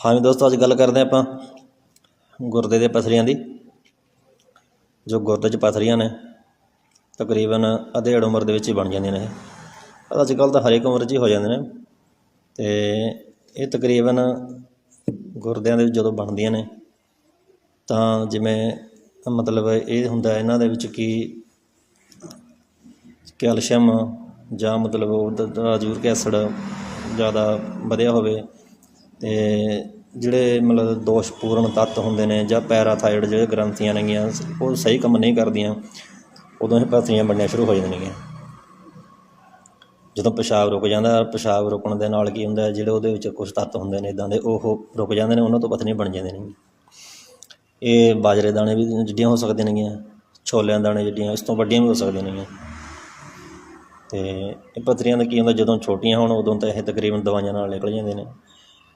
ਹਾਂਜੀ ਦੋਸਤੋ, ਅੱਜ ਗੱਲ ਕਰਦੇ ਹਾਂ ਆਪਾਂ ਗੁਰਦੇ ਦੇ ਪਥਰੀਆਂ ਦੀ, ਜੋ ਗੁਰਦੇ 'ਚ ਪਥਰੀਆਂ ਨੇ, ਤਕਰੀਬਨ ਅਧੇੜ ਉਮਰ ਦੇ ਵਿੱਚ ਹੀ ਬਣ ਜਾਂਦੀਆਂ ਨੇ ਇਹ। ਅੱਜ ਕੱਲ੍ਹ ਤਾਂ ਹਰੇਕ ਉਮਰ 'ਚ ਹੀ ਹੋ ਜਾਂਦੇ ਨੇ। ਤੇ ਇਹ ਤਕਰੀਬਨ ਗੁਰਦਿਆਂ ਦੇ ਵਿੱਚ ਜਦੋਂ ਬਣਦੀਆਂ ਨੇ, ਤਾਂ ਜਿਵੇਂ ਮਤਲਬ ਇਹ ਹੁੰਦਾ ਇਹਨਾਂ ਦੇ ਵਿੱਚ ਕੀ ਕੈਲਸ਼ੀਅਮ ਜਾਂ ਮਤਲਬ ਉਹਦਾ ਯੂਰਿਕ ਐਸਿਡ ਜ਼ਿਆਦਾ ਵਧਿਆ ਹੋਵੇ ਤੇ ਜਿਹੜੇ ਮਤਲਬ ਦੋਸ਼ਪੂਰਨ ਤੱਤ ਹੁੰਦੇ ਨੇ ਜਾਂ ਪੈਰਾਥਾਇਰਡ ਜਿਹੜੇ ਗ੍ਰੰਥੀਆਂ ਨੇਗੀਆਂ, ਉਹ ਸਹੀ ਕੰਮ ਨਹੀਂ ਕਰਦੀਆਂ, ਉਦੋਂ ਇਹ ਪਥਰੀਆਂ ਬਣਨੀਆਂ ਸ਼ੁਰੂ ਹੋ ਜਾਂਦੀਆਂ। ਜਦੋਂ ਪਿਸ਼ਾਬ ਰੁਕ ਜਾਂਦਾ, ਪਿਸ਼ਾਬ ਰੁਕਣ ਦੇ ਨਾਲ ਕੀ ਹੁੰਦਾ, ਜਿਹੜੇ ਉਹਦੇ ਵਿੱਚ ਕੁਝ ਤੱਤ ਹੁੰਦੇ ਨੇ ਇਦਾਂ ਦੇ, ਉਹ ਰੁਕ ਜਾਂਦੇ ਨੇ, ਉਹਨਾਂ ਤੋਂ ਪਥਰੀਆਂ ਬਣ ਜਾਂਦੀਆਂ ਨੇ। ਇਹ ਬਾਜਰੇ ਦਾਣੇ ਵੀ ਜਿੱਡੀਆਂ ਹੋ ਸਕਦੀਆਂ ਨੇਗੀਆਂ, ਛੋਲਿਆਂ ਦਾਣੇ ਜਿੱਡੀਆਂ, ਇਸ ਤੋਂ ਵੱਡੀਆਂ ਵੀ ਹੋ ਸਕਦੀਆਂ ਨੇਗੀਆਂ। ਤੇ ਇਹ ਪਥਰੀਆਂ ਦਾ ਕੀ ਹੁੰਦਾ, ਜਦੋਂ ਛੋਟੀਆਂ ਹੋਣ, ਉਦੋਂ ਤਾਂ ਇਹ ਤਕਰੀਬਨ ਦਵਾਈਆਂ ਨਾਲ ਨਿਕਲ ਜਾਂਦੇ ਨੇ।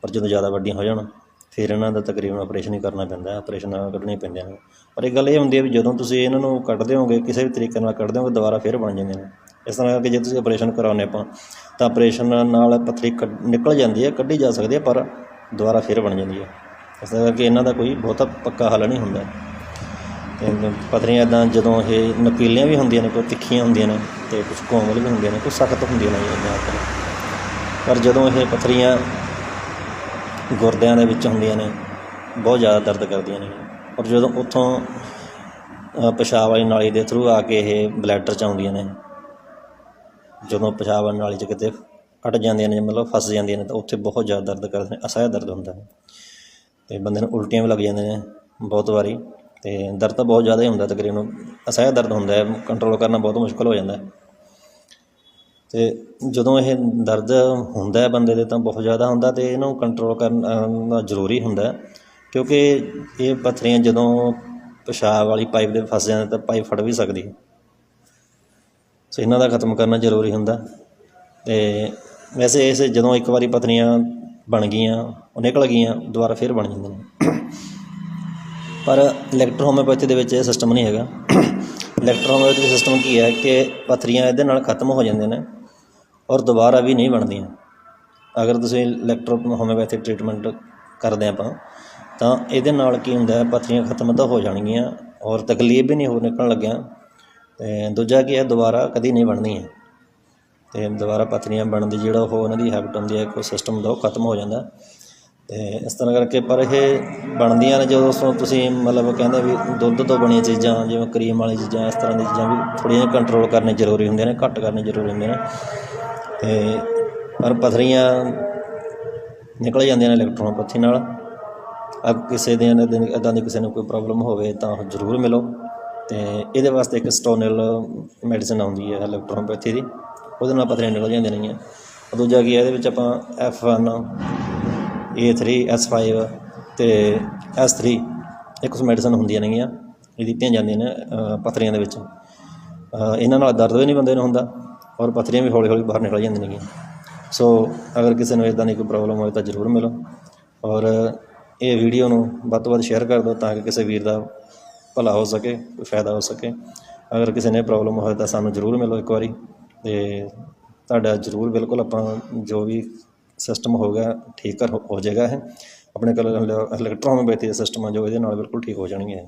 ਪਰ ਜਦੋਂ ਜ਼ਿਆਦਾ ਵੱਡੀਆਂ ਹੋ ਜਾਣ, ਫਿਰ ਇਹਨਾਂ ਦਾ ਤਕਰੀਬਨ ਆਪਰੇਸ਼ਨ ਹੀ ਕਰਨਾ ਪੈਂਦਾ ਆਪਰੇਸ਼ਨ ਕੱਢਣੇ ਪੈਂਦੇ ਨੇ ਪਰ ਇਹ ਗੱਲ ਇਹ ਹੁੰਦੀ ਹੈ ਵੀ ਜਦੋਂ ਤੁਸੀਂ ਇਹਨਾਂ ਨੂੰ ਕੱਢਦੇ ਹੋਗੇ ਕਿਸੇ ਵੀ ਤਰੀਕੇ ਨਾਲ ਕੱਢਦੇ ਹੋਗੇ ਦੁਬਾਰਾ ਫਿਰ ਬਣ ਜਾਂਦੇ ਨੇ। ਇਸ ਤਰ੍ਹਾਂ ਕਿ ਜੇ ਤੁਸੀਂ ਆਪਰੇਸ਼ਨ ਕਰਾਉਂਦੇ ਆਪਾਂ, ਤਾਂ ਆਪਰੇਸ਼ਨ ਨਾਲ ਪੱਥਰੀ ਕੱਢ- ਨਿਕਲ ਜਾਂਦੀ ਹੈ, ਕੱਢੀ ਜਾ ਸਕਦੀ ਹੈ, ਪਰ ਦੁਬਾਰਾ ਫਿਰ ਬਣ ਜਾਂਦੀ ਹੈ। ਇਸ ਤਰ੍ਹਾਂ ਕਿ ਇਹਨਾਂ ਦਾ ਕੋਈ ਬਹੁਤਾ ਪੱਕਾ ਹੱਲ ਨਹੀਂ ਹੁੰਦਾ। ਤੇ ਪੱਥਰੀਆਂ ਇੱਦਾਂ ਜਦੋਂ ਇਹ ਨਕੀਲੀਆਂ ਵੀ ਹੁੰਦੀਆਂ ਨੇ, ਕੋਈ ਤਿੱਖੀਆਂ ਹੁੰਦੀਆਂ ਨੇ, ਤੇ ਕੁਝ ਕੋਮਲ ਵੀ ਹੁੰਦੀਆਂ ਨੇ ਕੁਝ ਸਖਤ ਹੁੰਦੀਆਂ ਨੇ ਜਿੱਦਾਂ ਪਰ ਜਦੋਂ ਇਹ ਪੱਥਰੀਆਂ ਗੁਰਦਿਆਂ ਦੇ ਵਿੱਚ ਹੁੰਦੀਆਂ ਨੇ, ਬਹੁਤ ਜ਼ਿਆਦਾ ਦਰਦ ਕਰਦੀਆਂ ਨੇ। ਔਰ ਜਦੋਂ ਉੱਥੋਂ ਪਿਸ਼ਾਬ ਵਾਲੀ ਨਾਲੀ ਦੇ ਥਰੂ ਆ ਕੇ ਇਹ ਬਲੈਡਰ 'ਚ ਆਉਂਦੀਆਂ ਨੇ, ਜਦੋਂ ਪਿਸ਼ਾਬ ਵਾਲੀ ਨਾਲੀ 'ਚ ਕਿਤੇ ਅਟ ਜਾਂਦੀਆਂ ਨੇ ਮਤਲਬ ਫਸ ਜਾਂਦੀਆਂ ਨੇ, ਤਾਂ ਉੱਥੇ ਬਹੁਤ ਜ਼ਿਆਦਾ ਦਰਦ ਕਰਦੇ ਨੇ ਅਸਹਿ ਦਰਦ ਹੁੰਦਾ ਹੈ। ਤੇ ਬੰਦੇ ਨੂੰ ਉਲਟੀਆਂ ਵੀ ਲੱਗ ਜਾਂਦੀਆਂ ਨੇ ਬਹੁਤ ਵਾਰੀ, ਤੇ ਦਰਦ ਤਾਂ ਬਹੁਤ ਜ਼ਿਆਦਾ ਹੀ ਹੁੰਦਾ ਤਕਰੀਬਨ ਅਸਹਿ ਦਰਦ ਹੁੰਦਾ ਹੈ ਕੰਟਰੋਲ ਕਰਨਾ ਬਹੁਤ ਮੁਸ਼ਕਲ ਹੋ ਜਾਂਦਾ ਹੈ। ਅਤੇ ਜਦੋਂ ਇਹ ਦਰਦ ਹੁੰਦਾ ਬੰਦੇ ਦੇ ਤਾਂ ਬਹੁਤ ਜ਼ਿਆਦਾ ਹੁੰਦਾ ਅਤੇ ਇਹਨੂੰ ਕੰਟਰੋਲ ਕਰਨਾ ਜ਼ਰੂਰੀ ਹੁੰਦਾ ਕਿਉਂਕਿ ਇਹ ਪੱਥਰੀਆਂ ਜਦੋਂ ਪਿਸ਼ਾਬ ਵਾਲੀ ਪਾਈਪ ਦੇ ਫਸ ਜਾਂਦੇ ਤਾਂ ਪਾਈਪ ਫਟ ਵੀ ਸਕਦੀ ਹੈ। ਸੋ ਇਹਨਾਂ ਦਾ ਖਤਮ ਕਰਨਾ ਜ਼ਰੂਰੀ ਹੁੰਦਾ। ਤੇ ਵੈਸੇ ਇਸ ਜਦੋਂ ਇੱਕ ਵਾਰੀ ਪੱਥਰੀਆਂ ਬਣ ਗਈਆਂ, ਉਹ ਨਿਕਲ ਗਈਆਂ, ਦੁਬਾਰਾ ਫਿਰ ਬਣ ਜਾਂਦੀਆਂ ਨੇ। ਪਰ ਇਲੈਕਟ੍ਰੋ ਹੋਮਿਓਪੈਥੀ ਦੇ ਵਿੱਚ ਇਹ ਸਿਸਟਮ ਨਹੀਂ ਹੈਗਾ। ਇਲੈਕਟ੍ਰੋ ਹੋਮਿਓਪੈਥੀ ਸਿਸਟਮ ਕੀ ਹੈ ਕਿ ਪੱਥਰੀਆਂ ਇਹਦੇ ਨਾਲ ਖਤਮ ਹੋ ਜਾਂਦੀਆਂ ਨੇ। ਔਰ ਦੁਬਾਰਾ ਵੀ ਨਹੀਂ ਬਣਦੀਆਂ। ਅਗਰ ਤੁਸੀਂ ਇਲੈਕਟ੍ਰੋ ਹੋਮਿਓਪੈਥਿਕ ਟ੍ਰੀਟਮੈਂਟ ਕਰਦੇ ਆਪਾਂ, ਤਾਂ ਇਹਦੇ ਨਾਲ ਕੀ ਹੁੰਦਾ ਹੈ ਪੱਥਰੀਆਂ ਖਤਮ ਤਾਂ ਹੋ ਜਾਣਗੀਆਂ ਔਰ ਤਕਲੀਫ ਵੀ ਨਹੀਂ ਹੋ ਨਿਕਲਣ ਲੱਗਿਆ। ਤੇ ਦੂਜਾ ਕੀ ਹੈ, ਦੁਬਾਰਾ ਕਦੀ ਨਹੀਂ ਬਣਦੀਆਂ। ਤੇ ਦੁਬਾਰਾ ਪੱਥਰੀਆਂ ਬਣਨ ਦੀ ਜਿਹੜਾ ਉਹ ਉਹਨਾਂ ਦੀ ਹੈਬਿਟ ਹੁੰਦੀ ਹੈ ਕੋਈ ਸਿਸਟਮ ਦਾ ਉਹ ਖਤਮ ਹੋ ਜਾਂਦਾ। ਤੇ ਇਸ ਤਰ੍ਹਾਂ ਕਰਕੇ ਪਰ ਇਹ ਬਣਦੀਆਂ ਨੇ, ਜਦੋਂ ਉਸ ਤੁਸੀਂ ਮਤਲਬ ਕਹਿੰਦੇ ਵੀ ਦੁੱਧ ਤੋਂ ਬਣੀਆਂ ਚੀਜ਼ਾਂ, ਜਿਵੇਂ ਕਰੀਮ ਵਾਲੀ ਚੀਜ਼ਾਂ, ਇਸ ਤਰ੍ਹਾਂ ਦੀਆਂ ਚੀਜ਼ਾਂ ਵੀ ਥੋੜ੍ਹੀਆਂ ਕੰਟਰੋਲ ਕਰਨੇ ਜ਼ਰੂਰੀ ਹੁੰਦੀਆਂ ਨੇ, ਘੱਟ ਕਰਨੇ ਜ਼ਰੂਰੀ ਹੁੰਦੇ ਨੇ। ਤੇ ਪਰ ਪਥਰੀਆਂ ਨਿਕਲ ਜਾਂਦੀਆਂ ਨੇ ਇਲੈਕਟ੍ਰੋਨੋਪੈਥੀ ਨਾਲ। ਅਗ ਕਿਸੇ ਦੇ ਇੱਦਾਂ ਦੀ ਕਿਸੇ ਨੂੰ ਕੋਈ ਪ੍ਰੋਬਲਮ ਹੋਵੇ ਤਾਂ ਜ਼ਰੂਰ ਮਿਲੋ। ਤੇ ਇਹਦੇ ਵਾਸਤੇ ਇੱਕ ਸਟੋਨਲ ਮੈਡੀਸਨ ਆਉਂਦੀ ਹੈ ਇਲੈਕਟ੍ਰੋਨੋਪੈਥੀ ਦੀ। ਉਹਦੇ ਨਾਲ ਪਥਰੀਆਂ ਨਿਕਲ ਜਾਂਦੀਆਂ ਨੇਗੀਆਂ। ਦੂਜਾ ਕੀ ਹੈ ਇਹਦੇ ਵਿੱਚ ਆਪਾਂ F1 A3 S5 ਤੇ S3 ਇਹ ਕੁਝ ਮੈਡੀਸਨ ਹੁੰਦੀਆਂ ਨੇਗੀਆਂ। ਇਹ ਦਿੱਤੀਆਂ ਜਾਂਦੀਆਂ ਨੇ ਅ, ਪਥਰੀਆਂ ਦੇ ਵਿੱਚ। ਇਹਨਾਂ ਨਾਲ ਦਰਦ ਵੀ ਨਹੀਂ ਬੰਦੇ ਨੂੰ ਹੁੰਦਾ। ਔਰ ਪਥਰੀਆਂ ਵੀ ਹੌਲੀ ਹੌਲੀ ਬਾਹਰ ਨਿਕਲ ਜਾਂਦੀਆਂ ਨੇਗੀਆਂ। ਸੋ ਅਗਰ ਕਿਸੇ ਨੂੰ ਇਦਾਂ ਦੀ ਕੋਈ ਪ੍ਰੋਬਲਮ ਹੋਵੇ ਤਾਂ ਜ਼ਰੂਰ ਮਿਲੋ। ਔਰ ਇਹ ਵੀਡੀਓ ਨੂੰ ਵੱਧ ਤੋਂ ਵੱਧ ਸ਼ੇਅਰ ਕਰ ਦਿਓ ਤਾਂ ਕਿ ਕਿਸੇ ਵੀਰ ਦਾ ਭਲਾ ਹੋ ਸਕੇ, ਕੋਈ ਫਾਇਦਾ ਹੋ ਸਕੇ। ਅਗਰ ਕਿਸੇ ਨੇ ਪ੍ਰੋਬਲਮ ਹੋਵੇ ਤਾਂ ਸਾਨੂੰ ਜ਼ਰੂਰ ਮਿਲੋ ਇੱਕ ਵਾਰੀ। ਤੇ ਤੁਹਾਡਾ ਜ਼ਰੂਰ ਬਿਲਕੁਲ ਆਪਾਂ ਜੋ ਵੀ ਸਿਸਟਮ ਹੋਗਾ ਠੀਕ ਕਰ ਹੋ ਜਾਏਗਾ ਇਹ। ਆਪਣੇ ਕੋਲ ਇਲੈਕਟ੍ਰੋਨ ਹੋਮਿਓਪੈਥੀ ਦਾ ਸਿਸਟਮ ਆ ਜੋ ਇਹਦੇ ਨਾਲ ਬਿਲਕੁਲ ਠੀਕ ਹੋ ਜਾਣਗੇ